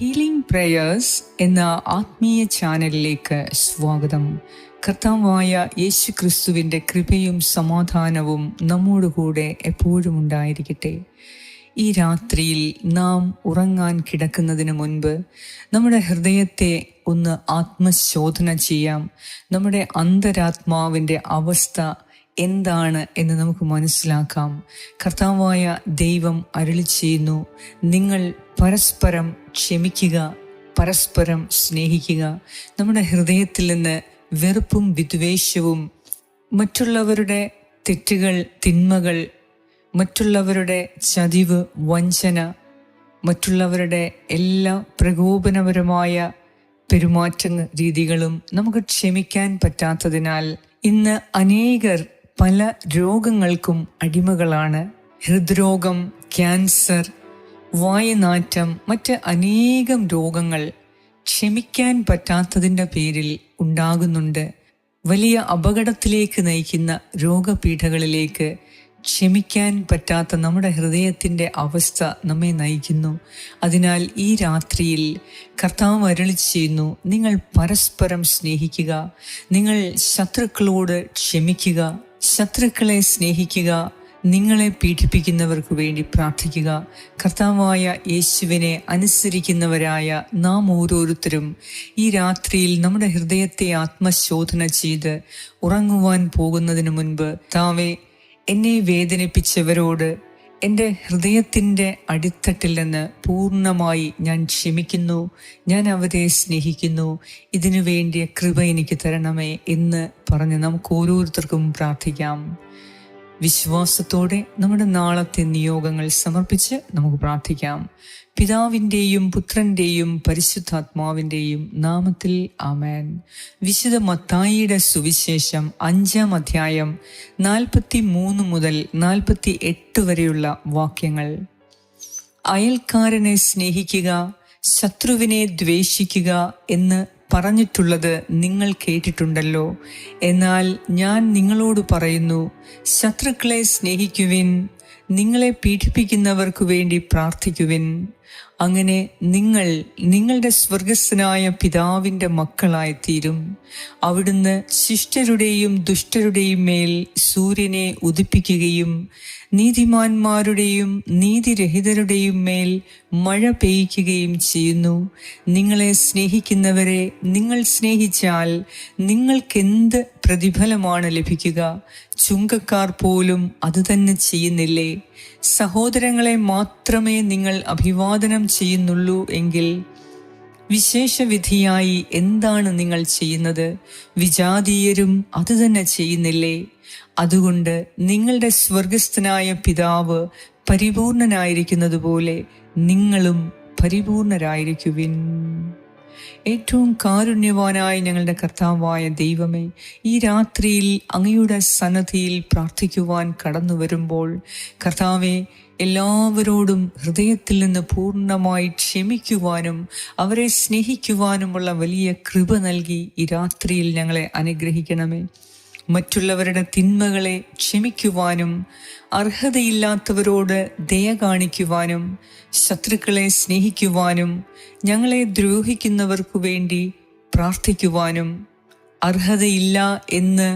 Healing prayers എന്ന ആത്മീയ ചാനലിലേക്ക് സ്വാഗതം. കർത്താവായ യേശു ക്രിസ്തുവിന്റെ കൃപയും സമാധാനവും നമ്മോടുകൂടെ എപ്പോഴും ഉണ്ടായിരിക്കട്ടെ. ഈ രാത്രിയിൽ നാം ഉറങ്ങാൻ കിടക്കുന്നതിന് മുൻപ് നമ്മുടെ ഹൃദയത്തെ ഒന്ന് ആത്മശോധന ചെയ്യാം. നമ്മുടെ അന്തരാത്മാവിന്റെ അവസ്ഥ എന്താണ് എന്ന് നമുക്ക് മനസ്സിലാക്കാം. കർത്താവായ ദൈവം അരുളി ചെയ്യുന്നു. നിങ്ങൾ പരസ്പരം ക്ഷമിക്കുക പരസ്പരം സ്നേഹിക്കുക നമ്മുടെ ഹൃദയത്തിൽ നിന്ന് വെറുപ്പും വിദ്വേഷവും മറ്റുള്ളവരുടെ തെറ്റുകൾ തിന്മകൾ മറ്റുള്ളവരുടെ ചതിവ് വഞ്ചന മറ്റുള്ളവരുടെ എല്ലാ പ്രകോപനപരമായ പെരുമാറ്റ രീതികളും നമുക്ക് ക്ഷമിക്കാൻ പറ്റാത്തതിനാൽ ഇന്ന് അനേകർ പല രോഗങ്ങൾക്കും അടിമകളാണ്. ഹൃദ്രോഗം ക്യാൻസർ വായുനാറ്റം മറ്റ് അനേകം രോഗങ്ങൾ ക്ഷമിക്കാൻ പറ്റാത്തതിന്റെ പേരിൽ ഉണ്ടാകുന്നുണ്ട്. വലിയ അപകടത്തിലേക്ക് നയിക്കുന്ന രോഗപീഠകളിലേക്ക് ക്ഷമിക്കാൻ പറ്റാത്ത നമ്മുടെ ഹൃദയത്തിന്റെ അവസ്ഥ നമ്മെ നയിക്കുന്നു. അതിനാൽ ഈ രാത്രിയിൽ കർത്താവ് അരളി ചെയ്യുന്നു നിങ്ങൾ പരസ്പരം സ്നേഹിക്കുക നിങ്ങൾ ശത്രുക്കളോട് ക്ഷമിക്കുക ശത്രുക്കളെ സ്നേഹിക്കുക നിങ്ങളെ പീഡിപ്പിക്കുന്നവർക്ക് വേണ്ടി പ്രാർത്ഥിക്കുക. കർത്താവായ യേശുവിനെ അനുസരിക്കുന്നവരായ നാം ഓരോരുത്തരും ഈ രാത്രിയിൽ നമ്മുടെ ഹൃദയത്തെ ആത്മശോധന ചെയ്ത് ഉറങ്ങുവാൻ പോകുന്നതിന് മുൻപ് താവെ എന്നെ വേദനിപ്പിച്ചവരോട് എന്റെ ഹൃദയത്തിന്റെ അടിത്തട്ടിൽ നിന്ന് പൂർണമായി ഞാൻ ക്ഷമിക്കുന്നു. ഞാൻ അവരെ സ്നേഹിക്കുന്നു. ഇതിനു വേണ്ടിയ കൃപ എനിക്ക് തരണമേ എന്ന് പറഞ്ഞ് നമുക്ക് ഓരോരുത്തർക്കും പ്രാർത്ഥിക്കാം. വിശ്വാസത്തോടെ നമ്മുടെ നാളത്തെ നിയോഗങ്ങൾ സമർപ്പിച്ച് നമുക്ക് പ്രാർത്ഥിക്കാം. പിതാവിന്റെയും പുത്രന്റെയും പരിശുദ്ധാത്മാവിന്റെയും നാമത്തിൽ ആമേൻ. വിശുദ്ധ മത്തായിയുടെ സുവിശേഷം അഞ്ചാം അധ്യായം നാൽപ്പത്തി മൂന്ന് മുതൽ നാൽപ്പത്തി എട്ട് വരെയുള്ള വാക്യങ്ങൾ. അയൽക്കാരനെ സ്നേഹിക്കുക ശത്രുവിനെ ദ്വേഷിക്കുക എന്ന് പറഞ്ഞിട്ടുള്ളത് നിങ്ങൾ കേട്ടിട്ടുണ്ടല്ലോ. എന്നാൽ ഞാൻ നിങ്ങളോട് പറയുന്നു ശത്രുക്കളെ സ്നേഹിക്കുവിൻ നിങ്ങളെ പീഡിപ്പിക്കുന്നവർക്കു വേണ്ടി പ്രാർത്ഥിക്കുവിൻ. അങ്ങനെ നിങ്ങൾ നിങ്ങളുടെ സ്വർഗസ്ഥനായ പിതാവിന്റെ മക്കളായിത്തീരും. അവിടുന്ന് ശിഷ്ടരുടെയും ദുഷ്ടരുടെയും മേൽ സൂര്യനെ ഉദിപ്പിക്കുകയും നീതിമാന്മാരുടെയും നീതിരഹിതരുടെയും മേൽ മഴ പെയ്യ്ക്കുകയും ചെയ്യുന്നു. നിങ്ങളെ സ്നേഹിക്കുന്നവരെ നിങ്ങൾ സ്നേഹിച്ചാൽ നിങ്ങൾക്കെന്ത് പ്രതിഫലമാണ് ലഭിക്കുക. ചുങ്കക്കാർ പോലും അതുതന്നെ ചെയ്യുന്നില്ലേ? സഹോദരങ്ങളെ മാത്രമേ നിങ്ങൾ അഭിവാദനം ചെയ്യുന്നുള്ളൂ എങ്കിൽ വിശേഷവിധിയായി എന്താണ് നിങ്ങൾ ചെയ്യുന്നത്? വിജാതീയരും അതുതന്നെ ചെയ്യുന്നില്ലേ? അതുകൊണ്ട് നിങ്ങളുടെ സ്വർഗസ്ഥനായ പിതാവ് പരിപൂർണനായിരിക്കുന്നത് പോലെ നിങ്ങളും പരിപൂർണരായിരിക്കുവിൻ. ഏറ്റവും കാരുണ്യവാനായ ഞങ്ങളുടെ കർത്താവായ ദൈവമേ ഈ രാത്രിയിൽ അങ്ങയുടെ സന്നദ്ധിയിൽ പ്രാർത്ഥിക്കുവാൻ കടന്നു വരുമ്പോൾ കർത്താവെ എല്ലാവരോടും ഹൃദയത്തിൽ നിന്ന് പൂർണമായി ക്ഷമിക്കുവാനും അവരെ സ്നേഹിക്കുവാനുമുള്ള വലിയ കൃപ നൽകി ഈ രാത്രിയിൽ ഞങ്ങളെ അനുഗ്രഹിക്കണമേ. മറ്റുള്ളവരുടെ തിന്മകളെ ക്ഷമിക്കുവാനും അർഹതയില്ലാത്തവരോട് ദയ കാണിക്കുവാനും ശത്രുക്കളെ സ്നേഹിക്കുവാനും ഞങ്ങളെ ദ്രോഹിക്കുന്നവർക്കു വേണ്ടി പ്രാർത്ഥിക്കുവാനും അർഹതയില്ല എന്ന്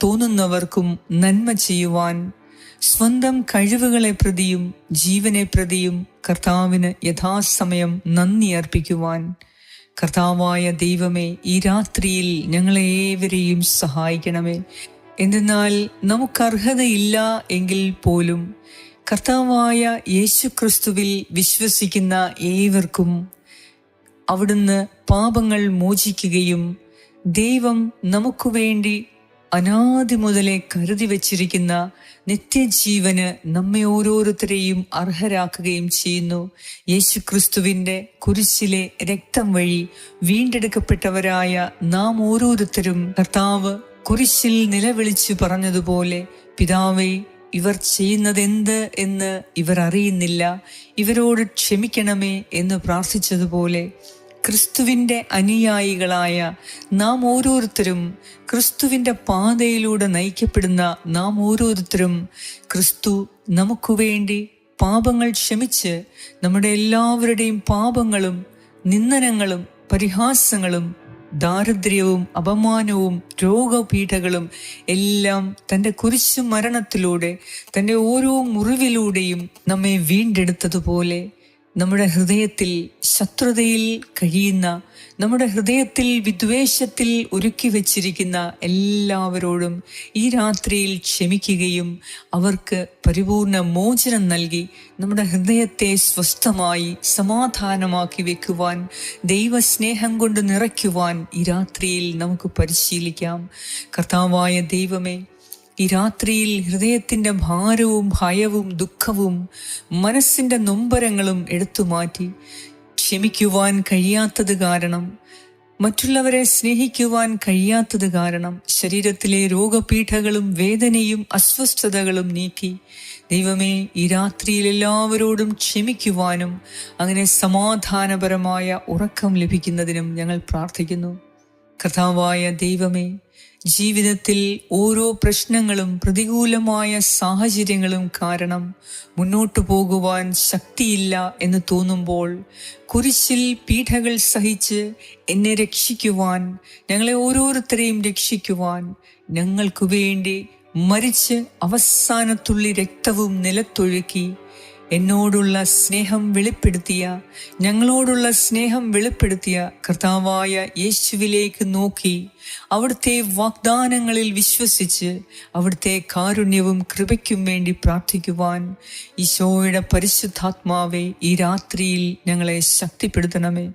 തോന്നുന്നവർക്കും നന്മ ചെയ്യുവാൻ സ്വന്തം കഴിവുകളെ പ്രതിയും ജീവനെ പ്രതിയും കർത്താവിന് യഥാസമയം നന്ദി അർപ്പിക്കുവാൻ കർത്താവായ ദൈവമേ ഈ രാത്രിയിൽ ഞങ്ങളെ ഏവരെയും സഹായിക്കണമേ. എന്തെന്നാൽ നമുക്കർഹതയില്ല എങ്കിൽ പോലും കർത്താവായ യേശു ക്രിസ്തുവിൽ വിശ്വസിക്കുന്ന ഏവർക്കും അവിടുന്ന് പാപങ്ങൾ മോചിക്കുകയും ദൈവം നമുക്ക് വേണ്ടി അനാദി മുതലേ കരുതി വച്ചിരിക്കുന്ന നിത്യജീവന് നമ്മെ ഓരോരുത്തരെയും അർഹരാക്കുകയും ചെയ്യുന്നു. യേശു ക്രിസ്തുവിന്റെ കുരിശിലെ രക്തം വഴി വീണ്ടെടുക്കപ്പെട്ടവരായ നാം ഓരോരുത്തരും കർത്താവ് കുരിശിൽ നിലവിളിച്ചു പറഞ്ഞതുപോലെ പിതാവേ ഇവർ ചെയ്യുന്നതെന്ത് എന്ന് ഇവർ അറിയുന്നില്ല. ഇവരോട് ക്ഷമിക്കണമേ എന്ന് പ്രാർത്ഥിച്ചതുപോലെ ക്രിസ്തുവിന്റെ അനുയായികളായ നാം ഓരോരുത്തരും ക്രിസ്തുവിന്റെ പാതയിലൂടെ നയിക്കപ്പെടുന്ന നാം ഓരോരുത്തരും ക്രിസ്തു നമുക്ക് വേണ്ടി പാപങ്ങൾ ക്ഷമിച്ച് നമ്മുടെ എല്ലാവരുടെയും പാപങ്ങളും നിന്ദനങ്ങളും പരിഹാസങ്ങളും ദാരിദ്ര്യവും അപമാനവും രോഗപീഠകളും എല്ലാം തന്റെ കുരിശു മരണത്തിലൂടെ തന്റെ ഓരോ മുറിവിലൂടെയും നമ്മെ വീണ്ടെടുത്തതുപോലെ നമ്മുടെ ഹൃദയത്തിൽ ശത്രുതയിൽ കഴിയുന്ന നമ്മുടെ ഹൃദയത്തിൽ വിദ്വേഷത്തിൽ ഒരുക്കി വച്ചിരിക്കുന്ന എല്ലാവരോടും ഈ രാത്രിയിൽ ക്ഷമിക്കുകയും അവർക്ക് പരിപൂർണ മോചനം നൽകി നമ്മുടെ ഹൃദയത്തെ സ്വസ്ഥമായി സമാധാനമാക്കി വെക്കുവാൻ ദൈവസ്നേഹം കൊണ്ട് നിറയ്ക്കുവാൻ ഈ രാത്രിയിൽ നമുക്ക് പരിശീലിക്കാം. കർത്താവായ ദൈവമേ ഈ രാത്രിയിൽ ഹൃദയത്തിന്റെ ഭാരവും ഭയവും ദുഃഖവും മനസ്സിന്റെ നൊമ്പരങ്ങളും എടുത്തു മാറ്റി ക്ഷമിക്കുവാൻ കഴിയാത്തത് കാരണം മറ്റുള്ളവരെ സ്നേഹിക്കുവാൻ കഴിയാത്തത് കാരണം ശരീരത്തിലെ രോഗപീഠകളും വേദനയും അസ്വസ്ഥതകളും നീക്കി ദൈവമേ ഈ രാത്രിയിൽ എല്ലാവരോടും ക്ഷമിക്കുവാനും അങ്ങനെ സമാധാനപരമായ ഉറക്കം ലഭിക്കുന്നതിനും ഞങ്ങൾ പ്രാർത്ഥിക്കുന്നു. കർത്താവായ ദൈവമേ ജീവിതത്തിൽ ഓരോ പ്രശ്നങ്ങളും പ്രതികൂലമായ സാഹചര്യങ്ങളും കാരണം മുന്നോട്ടു പോകുവാൻ ശക്തിയില്ല എന്ന് തോന്നുമ്പോൾ കുരിശിൽ പീഠകൾ സഹിച്ച് എന്നെ രക്ഷിക്കുവാൻ ഞങ്ങളെ ഓരോരുത്തരെയും രക്ഷിക്കുവാൻ ഞങ്ങൾക്കു വേണ്ടി മരിച്ച് അവസാനത്തുള്ളി രക്തവും നിലത്തൊഴുക്കി എന്നോടുള്ള സ്നേഹം വെളിപ്പെടുത്തിയ ഞങ്ങളോടുള്ള സ്നേഹം വെളിപ്പെടുത്തിയ കർത്താവായ യേശുവിലേക്ക് നോക്കി അവിടുത്തെ വാഗ്ദാനങ്ങളിൽ വിശ്വസിച്ച് അവിടുത്തെ കാരുണ്യവും കൃപയ്ക്കും വേണ്ടി പ്രാർത്ഥിക്കുവാൻ ഈശോയുടെ പരിശുദ്ധാത്മാവെ ഈ രാത്രിയിൽ ഞങ്ങളെ ശക്തിപ്പെടുത്തണമേ.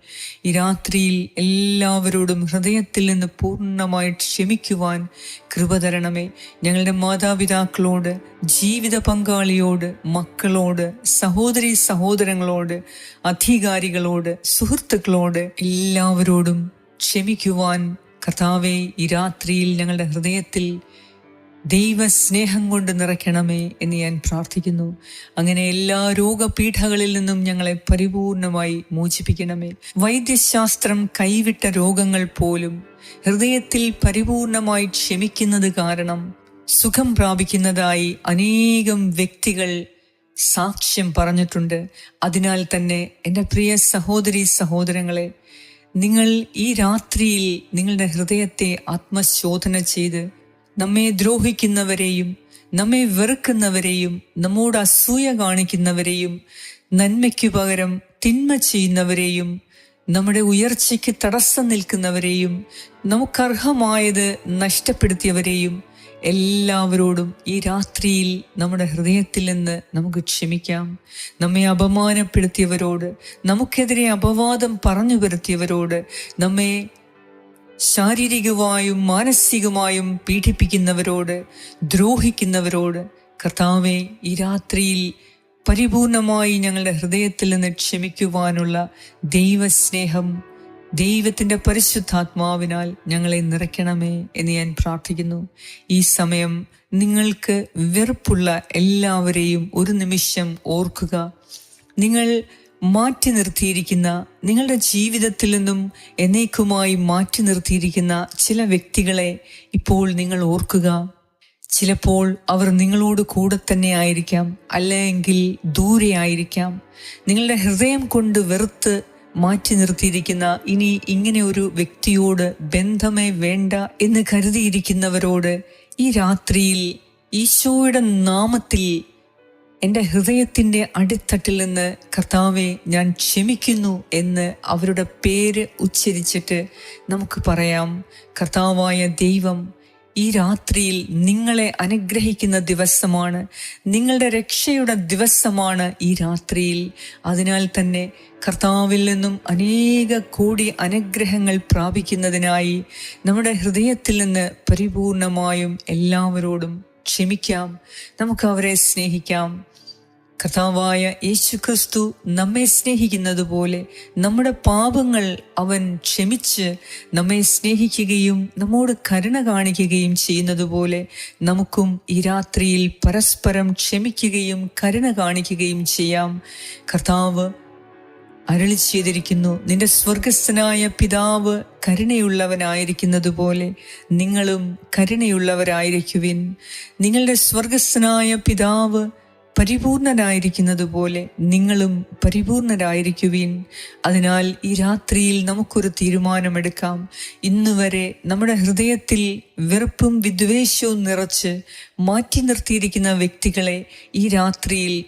ഈ രാത്രിയിൽ എല്ലാവരോടും ഹൃദയത്തിൽ നിന്ന് പൂർണമായിട്ട് ക്ഷമിക്കുവാൻ കൃപ തരണമേ. ഞങ്ങളുടെ മാതാപിതാക്കളോട് ജീവിത പങ്കാളിയോട് മക്കളോട് സഹോദരി സഹോദരങ്ങളോട് അധികാരികളോട് സുഹൃത്തുക്കളോട് എല്ലാവരോടും ക്ഷമിക്കുവാൻ കർത്താവെ ഈ രാത്രിയിൽ ഞങ്ങളുടെ ഹൃദയത്തിൽ ദൈവസ്നേഹം കൊണ്ട് നിറയ്ക്കണമേ എന്ന് ഞാൻ പ്രാർത്ഥിക്കുന്നു. അങ്ങനെ എല്ലാ രോഗപീഠകളിൽ നിന്നും ഞങ്ങളെ പരിപൂർണമായി മോചിപ്പിക്കണമേ. വൈദ്യശാസ്ത്രം കൈവിട്ട രോഗങ്ങൾ പോലും ഹൃദയത്തിൽ പരിപൂർണമായി ക്ഷമിക്കുന്നത് കാരണം സുഖം പ്രാപിക്കുന്നതായി അനേകം വ്യക്തികൾ സാക്ഷ്യം പറഞ്ഞിട്ടുണ്ട്. അതിനാൽ തന്നെ എന്റെ പ്രിയ സഹോദരി സഹോദരങ്ങളെ നിങ്ങൾ ഈ രാത്രിയിൽ നിങ്ങളുടെ ഹൃദയത്തെ ആത്മശോധന ചെയ്ത് നമ്മെ ദ്രോഹിക്കുന്നവരെയും നമ്മെ വെറുക്കുന്നവരെയും നമ്മോട് അസൂയ കാണിക്കുന്നവരെയും നന്മയ്ക്കു പകരം തിന്മ ചെയ്യുന്നവരെയും നമ്മുടെ ഉയർച്ചയ്ക്ക് തടസ്സം നിൽക്കുന്നവരെയും നമുക്കർഹമായത് നഷ്ടപ്പെടുത്തിയവരെയും എല്ലാവരോടും ഈ രാത്രിയിൽ നമ്മുടെ ഹൃദയത്തിൽ നിന്ന് നമുക്ക് ക്ഷമിക്കാം. നമ്മെ അപമാനപ്പെടുത്തിയവരോട് നമുക്കെതിരെ അപവാദം പറഞ്ഞു വരുത്തിയവരോട് നമ്മെ ശാരീരികമായും മാനസികമായും പീഡിപ്പിക്കുന്നവരോട് ദ്രോഹിക്കുന്നവരോട് കർത്താവെ ഈ രാത്രിയിൽ പരിപൂർണമായി ഞങ്ങളുടെ ഹൃദയത്തിൽ നിന്ന് ക്ഷമിക്കുവാനുള്ള ദൈവസ്നേഹം ദൈവത്തിന്റെ പരിശുദ്ധാത്മാവിനാൽ ഞങ്ങളെ നിറയ്ക്കണമേ എന്ന് ഞാൻ പ്രാർത്ഥിക്കുന്നു. ഈ സമയം നിങ്ങൾക്ക് വെറുപ്പുള്ള എല്ലാവരെയും ഒരു നിമിഷം ഓർക്കുക. നിങ്ങൾ മാറ്റി നിർത്തിയിരിക്കുന്ന നിങ്ങളുടെ ജീവിതത്തിൽ നിന്നും എന്നേക്കുമായി മാറ്റി നിർത്തിയിരിക്കുന്ന ചില വ്യക്തികളെ ഇപ്പോൾ നിങ്ങൾ ഓർക്കുക. ചിലപ്പോൾ അവർ നിങ്ങളോട് കൂടെ തന്നെ ആയിരിക്കാം അല്ലെങ്കിൽ ദൂരെ ആയിരിക്കാം. നിങ്ങളുടെ ഹൃദയം കൊണ്ട് വെറുത്ത് മാറ്റി നിർത്തിയിരിക്കുന്ന ഇനി ഇങ്ങനെ ഒരു വ്യക്തിയോട് ബന്ധമേ വേണ്ട എന്ന് കരുതിയിരിക്കുന്നവരോട് ഈ രാത്രിയിൽ ഈശോയുടെ നാമത്തിൽ എന്റെ ഹൃദയത്തിന്റെ അടിത്തട്ടിൽ നിന്ന് കർത്താവെ ഞാൻ ക്ഷമിക്കുന്നു എന്ന് അവരുടെ പേര് ഉച്ചരിച്ചിട്ട് നമുക്ക് പറയാം. കർത്താവായ ദൈവം ഈ രാത്രിയിൽ നിങ്ങളെ അനുഗ്രഹിക്കുന്ന ദിവസമാണ്. നിങ്ങളുടെ രക്ഷയുടെ ദിവസമാണ് ഈ രാത്രിയിൽ. അതിനാൽ തന്നെ കർത്താവിൽ നിന്നും അനേക കോടി അനുഗ്രഹങ്ങൾ പ്രാപിക്കുന്നതിനായി നമ്മുടെ ഹൃദയത്തിൽ നിന്ന് പരിപൂർണമായും എല്ലാവരോടും ക്ഷമിക്കാം. നമുക്ക് അവരെ സ്നേഹിക്കാം. കർത്താവായ യേശു ക്രിസ്തു നമ്മെ സ്നേഹിക്കുന്നത് പോലെ നമ്മുടെ പാപങ്ങൾ അവൻ ക്ഷമിച്ച് നമ്മെ സ്നേഹിക്കുകയും നമ്മോട് കരുണ കാണിക്കുകയും ചെയ്യുന്നത് പോലെ നമുക്കും ഈ രാത്രിയിൽ പരസ്പരം ക്ഷമിക്കുകയും കരുണ കാണിക്കുകയും ചെയ്യാം. കർത്താവ് അരളി ചെയ്തിരിക്കുന്നു. നിന്റെ സ്വർഗസ്ഥനായ പിതാവ് കരുണയുള്ളവനായിരിക്കുന്നത് പോലെ നിങ്ങളും കരുണയുള്ളവരായിരിക്കുവിൻ. നിങ്ങളുടെ സ്വർഗസ്ഥനായ പിതാവ് പരിപൂർണരായിരിക്കുന്നത് പോലെ നിങ്ങളും പരിപൂർണരായിരിക്കുവീൻ. അതിനാൽ ഈ രാത്രിയിൽ നമുക്കൊരു തീരുമാനമെടുക്കാം. ഇന്ന് വരെ നമ്മുടെ ഹൃദയത്തിൽ വെറുപ്പും വിദ്വേഷവും നിറച്ച് മാറ്റി നിർത്തിയിരിക്കുന്ന വ്യക്തികളെ ഈ രാത്രിയിൽ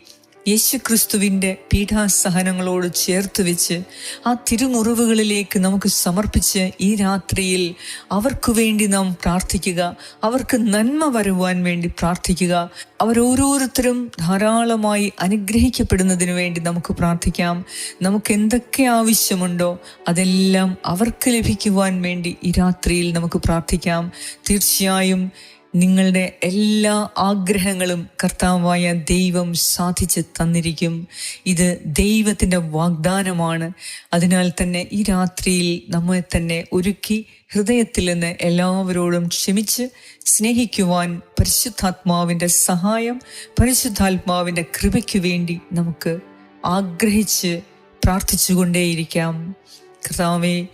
യേശുക്രിസ്തുവിന്റെ പീഠാസഹനങ്ങളോട് ചേർത്ത് വെച്ച് ആ തിരുമുറിവുകളിലേക്ക് നമുക്ക് സമർപ്പിച്ച് ഈ രാത്രിയിൽ അവർക്ക് വേണ്ടി നാം പ്രാർത്ഥിക്കുക. അവർക്ക് നന്മ വരുവാൻ വേണ്ടി പ്രാർത്ഥിക്കുക. അവരോരോരുത്തരും ധാരാളമായി അനുഗ്രഹിക്കപ്പെടുന്നതിന് വേണ്ടി നമുക്ക് പ്രാർത്ഥിക്കാം. നമുക്ക് എന്തൊക്കെ ആവശ്യമുണ്ടോ അതെല്ലാം അവർക്ക് ലഭിക്കുവാൻ വേണ്ടി ഈ രാത്രിയിൽ നമുക്ക് പ്രാർത്ഥിക്കാം. തീർച്ചയായും നിങ്ങളുടെ എല്ലാ ആഗ്രഹങ്ങളും കർത്താവായ ദൈവം സാധിച്ച് തന്നിരിക്കും. ഇത് ദൈവത്തിന്റെ വാഗ്ദാനമാണ്. അതിനാൽ തന്നെ ഈ രാത്രിയിൽ നമ്മെ തന്നെ ഒരുക്കി ഹൃദയത്തിൽ നിന്ന് എല്ലാവരോടും ക്ഷമിച്ച് സ്നേഹിക്കുവാൻ പരിശുദ്ധാത്മാവിന്റെ സഹായം പരിശുദ്ധാത്മാവിന്റെ കൃപയ്ക്ക് വേണ്ടി നമുക്ക് ആഗ്രഹിച്ച് പ്രാർത്ഥിച്ചുകൊണ്ടേയിരിക്കാം. കർത്താവെ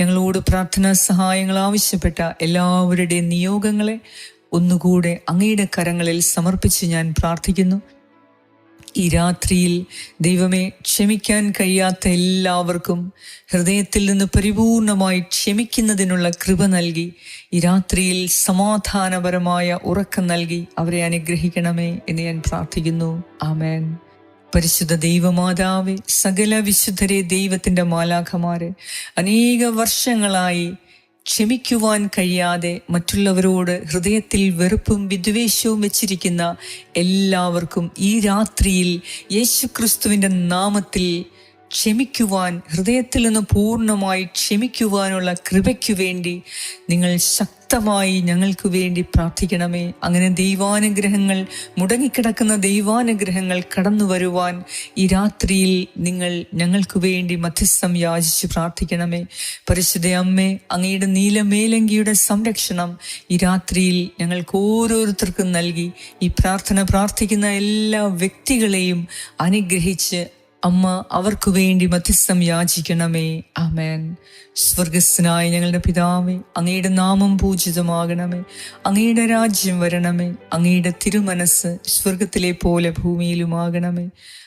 ഞങ്ങളോട് പ്രാർത്ഥനാ സഹായങ്ങൾ ആവശ്യപ്പെട്ട എല്ലാവരുടെയും നിയോഗങ്ങളെ ഒന്നുകൂടെ അങ്ങയുടെ കരങ്ങളിൽ സമർപ്പിച്ച് ഞാൻ പ്രാർത്ഥിക്കുന്നു. ഈ രാത്രിയിൽ ദൈവമേ ക്ഷമിക്കാൻ കഴിയാത്ത എല്ലാവർക്കും ഹൃദയത്തിൽ നിന്ന് പരിപൂർണമായി ക്ഷമിക്കുന്നതിനുള്ള കൃപ നൽകി ഈ രാത്രിയിൽ സമാധാനപരമായ ഉറക്കം നൽകി അവരെ അനുഗ്രഹിക്കണമേ എന്ന് ഞാൻ പ്രാർത്ഥിക്കുന്നു. ആമേൻ. പരിശുദ്ധ ദൈവമാതാവെ സകല വിശുദ്ധരെ ദൈവത്തിന്റെ മാലാഖമാരെ അനേക വർഷങ്ങളായി ക്ഷമിക്കുവാൻ കഴിയാതെ മറ്റുള്ളവരോട് ഹൃദയത്തിൽ വെറുപ്പും വിദ്വേഷവും വെച്ചിരിക്കുന്ന എല്ലാവർക്കും ഈ രാത്രിയിൽ യേശുക്രിസ്തുവിന്റെ നാമത്തിൽ ക്ഷമിക്കുവാൻ ഹൃദയത്തിൽ നിന്ന് പൂർണമായി ക്ഷമിക്കുവാനുള്ള കൃപയ്ക്കു വേണ്ടി നിങ്ങൾ ശക്തമായി ഞങ്ങൾക്ക് വേണ്ടി പ്രാർത്ഥിക്കണമേ. അങ്ങനെ ദൈവാനുഗ്രഹങ്ങൾ മുടങ്ങിക്കിടക്കുന്ന ദൈവാനുഗ്രഹങ്ങൾ കടന്നു വരുവാൻ ഈ രാത്രിയിൽ നിങ്ങൾ ഞങ്ങൾക്ക് വേണ്ടി മധ്യസ്ഥം യാചിച്ച് പ്രാർത്ഥിക്കണമേ. പരിശുദ്ധ അമ്മേ അങ്ങയുടെ നീലമേലങ്കിയുടെ സംരക്ഷണം ഈ രാത്രിയിൽ ഞങ്ങൾക്ക് ഓരോരുത്തർക്കും നൽകി. ഈ പ്രാർത്ഥന പ്രാർത്ഥിക്കുന്ന എല്ലാ വ്യക്തികളെയും അനുഗ്രഹിച്ച് അമ്മ അവർക്ക് വേണ്ടി മധ്യസ്ഥം യാചിക്കണമേ. അമേൻ സ്വർഗസ്സനായ ഞങ്ങളുടെ പിതാവേ അങ്ങയുടെ നാമം പൂജിതമാകണമേ. അങ്ങയുടെ രാജ്യം വരണമേ. അങ്ങയുടെ തിരുമനസ് സ്വർഗത്തിലെ പോലെ ഭൂമിയിലുമാകണമേ.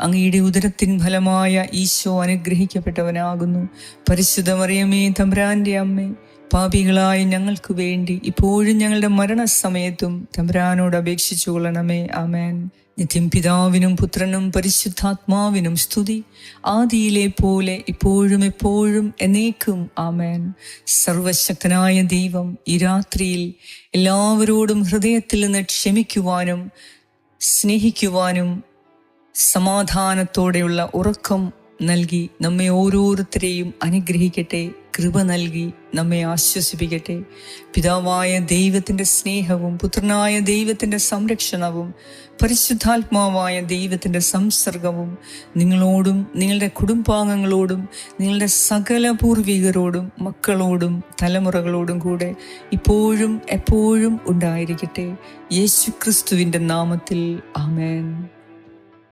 അങ്ങയുടെ ഉദരത്തിൻ ഫലമായ ഈശോ അനുഗ്രഹിക്കപ്പെട്ടവനാകുന്നു. പരിശുദ്ധമറിയമേ തമ്പ്രാന്റെ അമ്മേ പാപികളായ ഞങ്ങൾക്ക് വേണ്ടി ഇപ്പോഴും ഞങ്ങളുടെ മരണസമയത്തും തമ്പ്രാനോട് അപേക്ഷിച്ചു കൊള്ളണമേ. ആമേൻ. നിത്യം പിതാവിനും പുത്രനും പരിശുദ്ധാത്മാവിനും സ്തുതി. ആദിയിലെ പോലെ ഇപ്പോഴും എപ്പോഴും എന്നേക്കും ആമേൻ. സർവശക്തനായ ദൈവം ഈ രാത്രിയിൽ എല്ലാവരോടും ഹൃദയത്തിൽ നിന്ന് ക്ഷമിക്കുവാനും സ്നേഹിക്കുവാനും സമാധാനത്തോടെയുള്ള ഉറക്കം നൽകി നമ്മെ ഓരോരുത്തരെയും അനുഗ്രഹിക്കട്ടെ കൃപ നൽകി നമ്മെ ആശ്വസിപ്പിക്കട്ടെ. പിതാവായ ദൈവത്തിന്റെ സ്നേഹവും പുത്രനായ ദൈവത്തിന്റെ സംരക്ഷണവും പരിശുദ്ധാത്മാവായ ദൈവത്തിന്റെ സംസർഗവും നിങ്ങളോടും നിങ്ങളുടെ കുടുംബാംഗങ്ങളോടും നിങ്ങളുടെ സകല പൂർവികരോടും മക്കളോടും തലമുറകളോടും കൂടെ ഇപ്പോഴും എപ്പോഴും ഉണ്ടായിരിക്കട്ടെ. യേശുക്രിസ്തുവിന്റെ നാമത്തിൽ ആമേൻ.